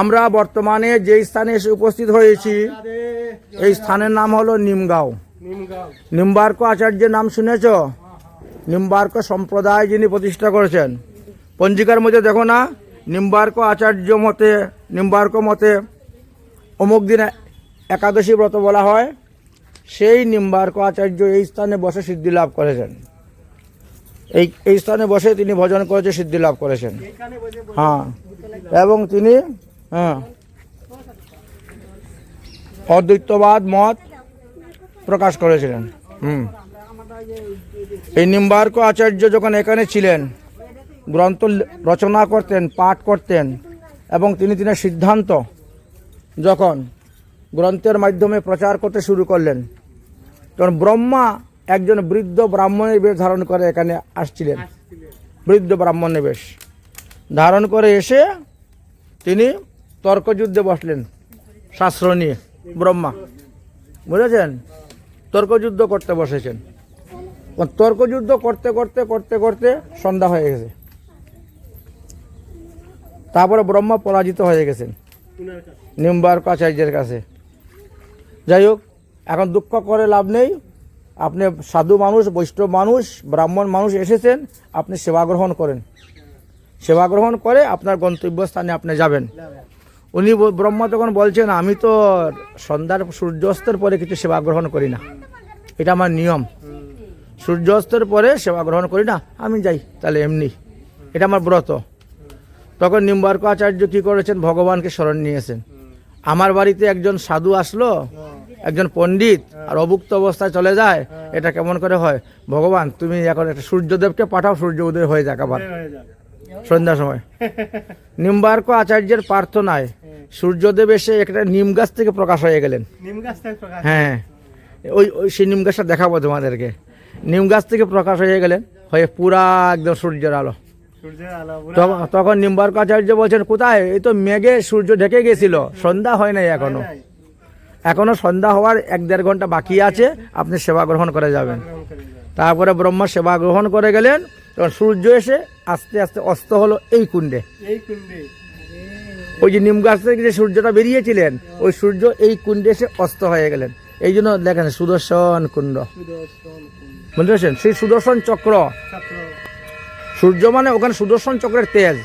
আমরা বর্তমানে যে স্থানে এসে উপস্থিত হয়েছি এই স্থানের নাম হলো নিমগাঁও। নিমগাঁও নিম্বার্ক আচার্যের নাম শুনেছ? নিম্বার্ক সম্প্রদায় যিনি প্রতিষ্ঠা করেছেন। পঞ্জিকার মধ্যে দেখো না নিম্বার্ক আচার্য মতে নিম্বার্ক মতে অমুক দিনে একাদশী ব্রত বলা হয়। সেই নিম্বার্ক আচার্য এই স্থানে বসে সিদ্ধি লাভ করেছেন। এই এই স্থানে বসে তিনি ভজন করেছে সিদ্ধি লাভ করেছেন। হ্যাঁ। এবং তিনি হ্যাঁ। অদ্বৈতবাদ মত প্রকাশ করেছিলেন। হুম। এই নিম্বার্ক আচার্য যখন এখানে ছিলেন, গ্রন্থ রচনা করতেন, পাঠ করতেন, এবং তিনি তিনি সিদ্ধান্ত যখন গ্রন্থের মাধ্যমে প্রচার করতে শুরু করলেন, তখন ব্রহ্মা একজন বৃদ্ধ ব্রাহ্মণের বেশ ধারণ করে এখানে আসছিলেন। বৃদ্ধ ব্রাহ্মণের বেশ ধারণ করে এসে তিনি তর্কযুদ্ধে বসলেন। শাস্ত্র নিয়ে, ব্রহ্মা। বুঝেছেন? তর্কযুদ্ধ করতে বসেছেন। তর্কযুদ্ধ করতে করতে করতে করতে সন্ধ্যা হয়ে গেছে। তারপরে ব্রহ্মা পরাজিত হয়ে গেছেন। নিম্বার্ক আচার্যের কাছে। যাই হোক, এখন দুঃখ করে লাভ নেই। আপনি সাধু মানুষ, বৈষ্ণব মানুষ, ব্রাহ্মণ মানুষ এসেছেন, আপনি সেবা গ্রহণ করেন। সেবা গ্রহণ করে আপনার গন্তব্যস্থানে আপনি যাবেন। উনি ব্রহ্মা তখন বলছেন, আমি তো সন্ধ্যার সূর্যাস্তের পরে কিছু সেবা গ্রহণ করি না। এটা আমার নিয়ম। সূর্যাস্তের পরে সেবা গ্রহণ করি না, আমি যাই, তাহলে এমনি। এটা আমার ব্রত। তখন নিম্বার্ক আচার্য কি করেছেন? ভগবানকে স্মরণ নিয়েছেন। আমার বাড়িতে একজন সাধু আসলো, একজন পণ্ডিত, আর অভুক্ত অবস্থায় চলে যায়, এটা কেমন করে হয়? ভগবান, তুমি এখন একটা সূর্যদেবকে পাঠাও, সূর্য উদয় হয়ে যাক আবার। সন্ধ্যার সময়। নিম্বার্ক আচার্যের প্রার্থনায় সূর্যদেব এসে একটা নিম গাছ থেকে প্রকাশ হয়ে গেলেন। গাছ হ্যাঁ ওই ওই সেই নিম গাছটা দেখাবো তোমাদেরকে। নিম গাছ থেকে প্রকাশ হয়ে গেলেন হয়ে পুরা একদম সূর্যের আলো। তখন নিম্বার্ক আচার্য বলছেন কোথায়? এই তো মেঘে সূর্য ঢেকে গেছিল। সন্ধ্যা হয় নাই এখনও। এখনও সন্ধ্যা হওয়ার এক দেড় ঘণ্টা বাকি আছে। আপনি সেবা গ্রহণ করে যাবেন। তারপরে ব্রহ্মা সেবা গ্রহণ করে গেলেন। তখন সূর্য এসে আস্তে আস্তে অস্ত হলো এই কুণ্ডে। এই কুণ্ডে। ওই যে নিম গাছ থেকে যে সূর্যটা বেরিয়েছিলেন ওই সূর্য এই কুণ্ডে এসে অস্ত হয়ে গেলেন। এই জন্য দেখেন সুদর্শন কুণ্ড। বুঝতে পারছেন? সেই সুদর্শন চক্র। সূর্য মানে ওখানে সুদর্শন চক্রের তেজ।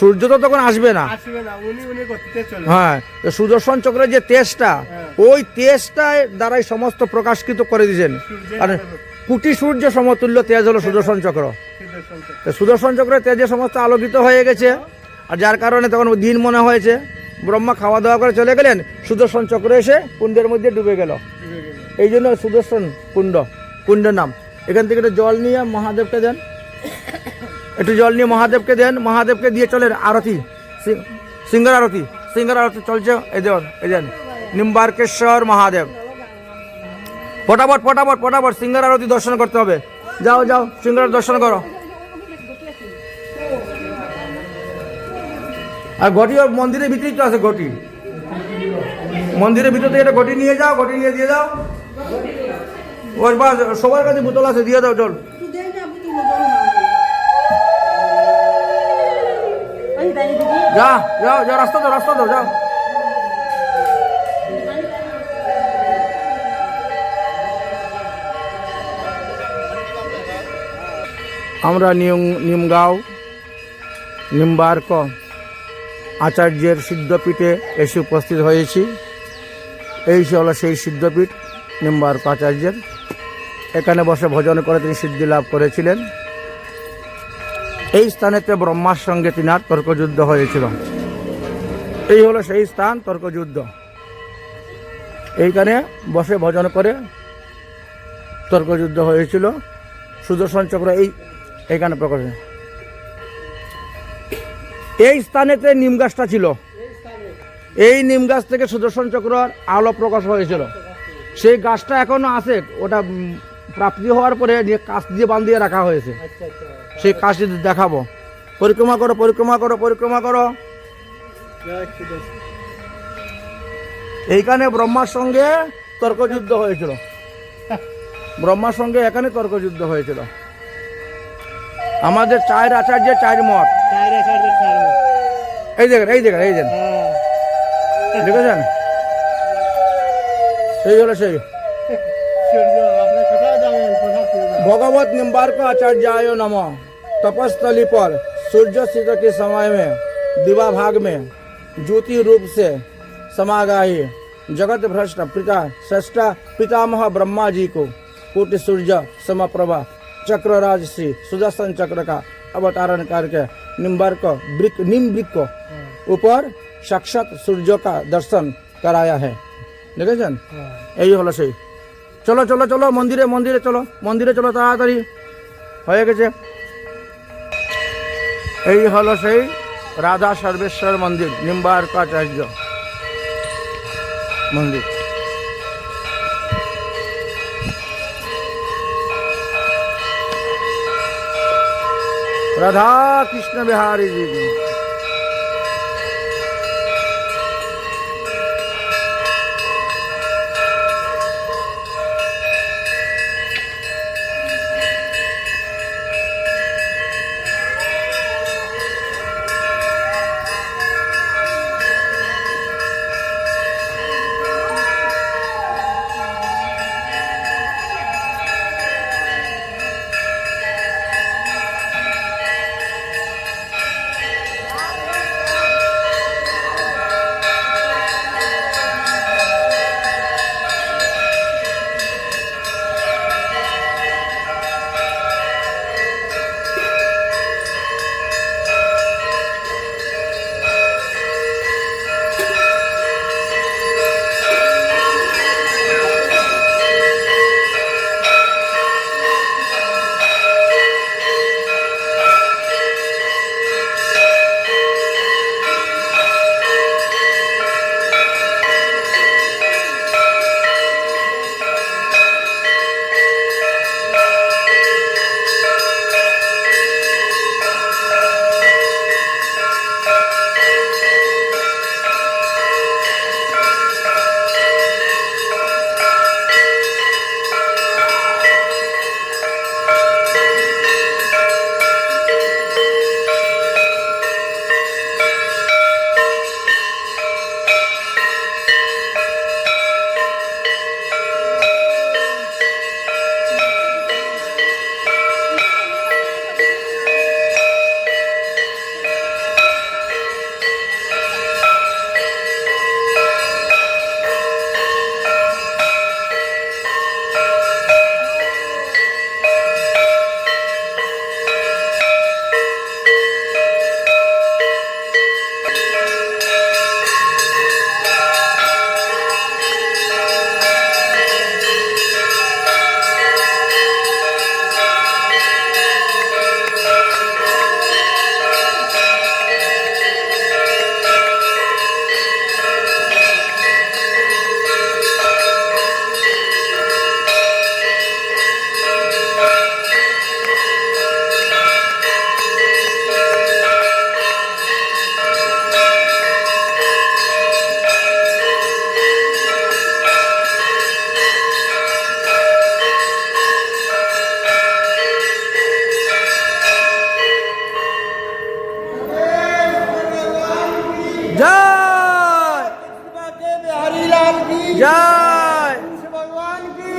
সূর্য তো তখন আসবে না। হ্যাঁ সুদর্শন চক্রের যে তেজটা ওই তেজটা দ্বারাই সমস্ত প্রকাশকৃত করে দিয়েছেন। আলো, কোটি সূর্য সমতুল্য তেজ হলো সুদর্শন চক্র। সুদর্শন চক্র। তো সুদর্শন চক্রের তেজে সমস্ত আলোকিত হয়ে গেছে। আর যার কারণে তখন দিন মনে হয়েছে। ব্রহ্মা খাওয়া দাওয়া করে চলে গেলেন, সুদর্শন চক্র এসে কুণ্ডের মধ্যে ডুবে গেল। এই জন্য সুদর্শন কুণ্ড কুণ্ডের নাম। এখান থেকে একটু জল নিয়ে মহাদেবকে দেন। একটু জল নিয়ে মহাদেবকে দেন। মহাদেবকে দিয়ে চলেন aarti. Sing- singer aarti. Singer aarti চলছে। এই দেন এই দেন। নিম্বার্কেশ্বর মহাদেব। ফটাফট ফটাফট ফটাফট সিঙ্গার আরতি দর্শন করতে হবে। যাও যাও, সিঙ্গার দর্শন করো। আর ঘটি ওর মন্দিরের ভিতরেই তো আছে ঘটি। মন্দিরের ভিতর থেকে একটা ঘটি নিয়ে যাও, ঘটি নিয়ে দিয়ে যাও। ওর বা সবার কাছে বোতল আছে, দিয়ে দাও, চল। যা যাও যাও রাস্তা দাও রাস্তা দাও যাও। আমরা নিয়ম নিমগাঁও, নিম্বার্ক আচার্যের সিদ্ধপীঠে এসে উপস্থিত হয়েছি। এই হলো সেই সিদ্ধপীঠ, নিম্বার্ক আচার্যের। এখানে বসে ভজন করে তিনি সিদ্ধি লাভ করেছিলেন। এই স্থানেতে ব্রহ্মার সঙ্গে তিনার তর্কযুদ্ধ হয়েছিল। এই হলো সেই স্থান, তর্কযুদ্ধ। এইখানে বসে ভজন করে তর্কযুদ্ধ হয়েছিল। সুদর্শন চক্র এই এইখানে প্রকাশ এই স্থানেতে নিম গাছটা ছিল। এই নিম গাছ থেকে সুদর্শন চক্র আলো প্রকাশ হয়েছিল। সেই গাছটা এখনও আছে, ওটা প্রাপ্তি হওয়ার পরে কাছ দিয়ে বান্ধিয়ে রাখা হয়েছে। সেই কাজটি দেখাবো। পরিক্রমা করো পরিক্রমা করো পরিক্রমা করো। এইখানে ব্রহ্মার সঙ্গে তর্কযুদ্ধ হয়েছিল। ব্রহ্মার সঙ্গে এখানে তর্কযুদ্ধ হয়েছিল। আমাদের চায়ের আচার্যের চায়ের মঠ চার হাজার চার এই দেখেন এই দেখেন এই দেখেন হ্যাঁ দেখেছেন সেই হলো সেই সূর্য আপনি কোথায় যাবেন কোথা থেকে যাবেন? भगवत निम्बार्क आचार्याय नम तपस्थली पर सूर्य स्थित के समय में दिवा भाग में ज्योति रूप से समागाही जगत भ्रष्ट पिता श्रेष्ठा पितामह ब्रह्मा जी को कोटि सूर्य समप्रभा चक्रराज श्री सुदर्शन चक्र का अवतारण करके निम्बर को ब्रिक निम ब्रिक को উপর সাক্ষাৎ সূর্যকা দর্শন করায়া হ্যাঁ দেখেছেন এই হলো সেই চলো চলো চলো মন্দিরে মন্দিরে চলো মন্দিরে চলো তাড়াতাড়ি হয়ে গেছে এই হলো সেই রাধা সর্বেশ্বর মন্দির নিম্বার্কাচার্য মন্দির রাধা কৃষ্ণ বিহারী জি কি।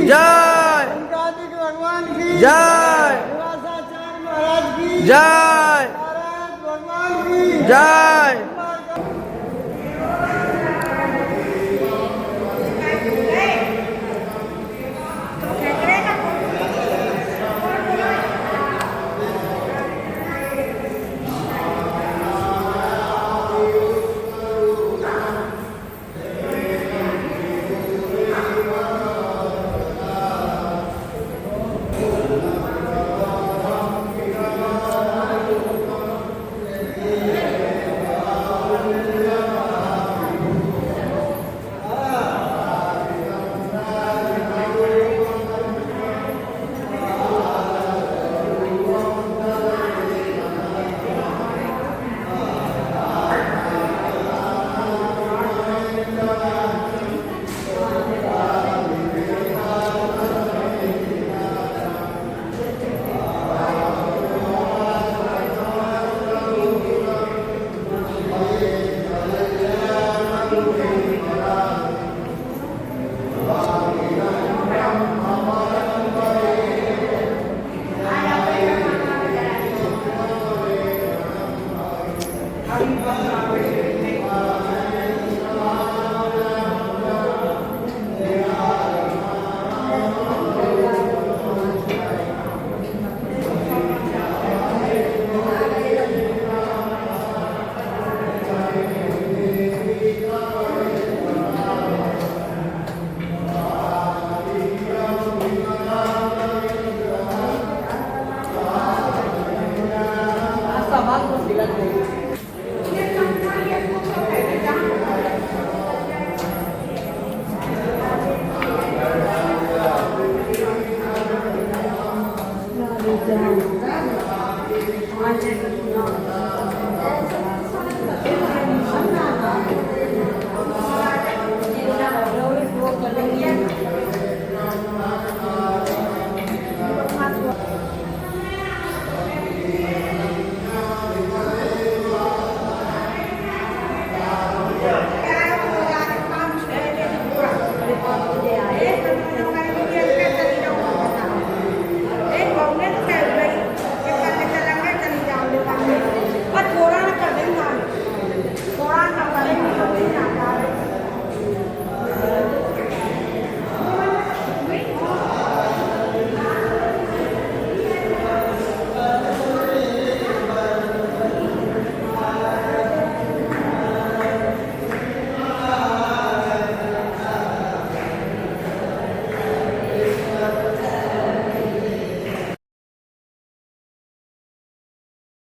जय। भगवान की। जय। महाराज की। जय। जय।